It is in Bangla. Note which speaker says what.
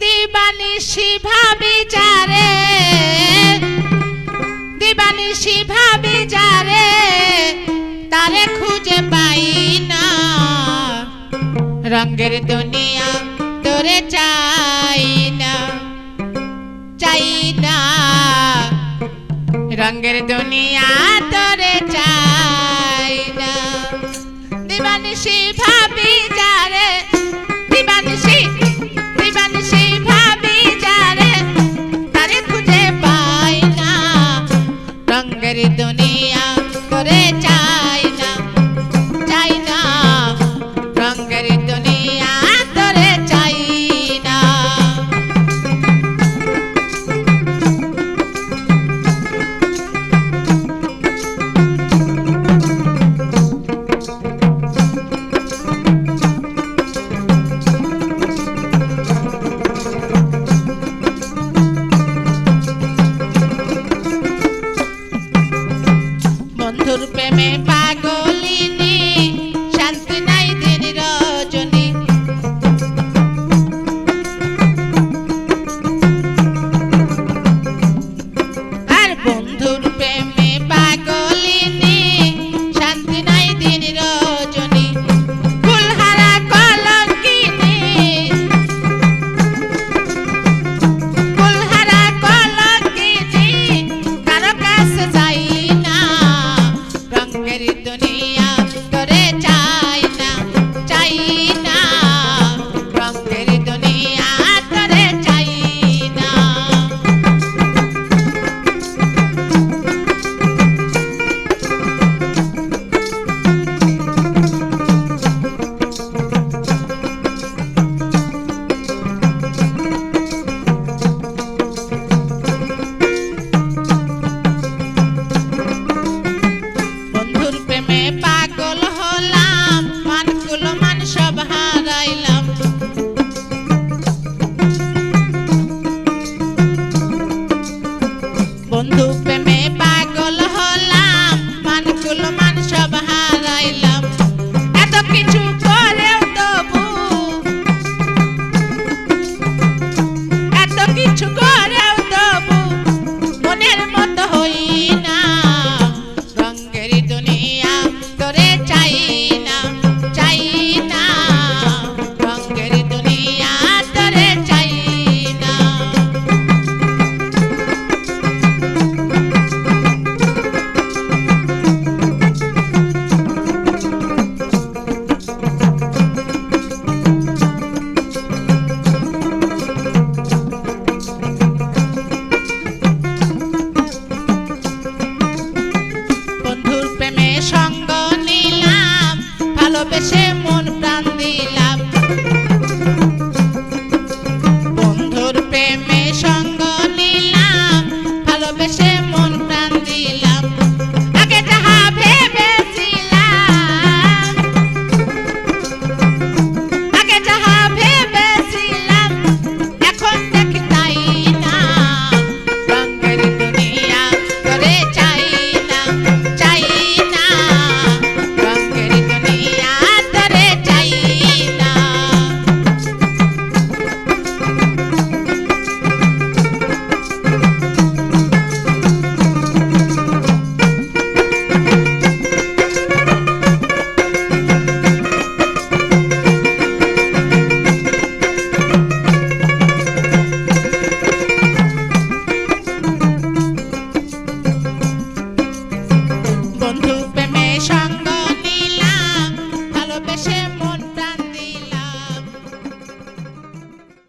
Speaker 1: দিবানিশি ভাবি যারে দিবানিশি ভাবি যারে তারে খুঁজে পাই না। রঙের দুনিয়া তোরে চাই না চাই না। রঙের দুনিয়া তোরে চাই না। দিবানিশি ভাবি যা మార్చుకోరా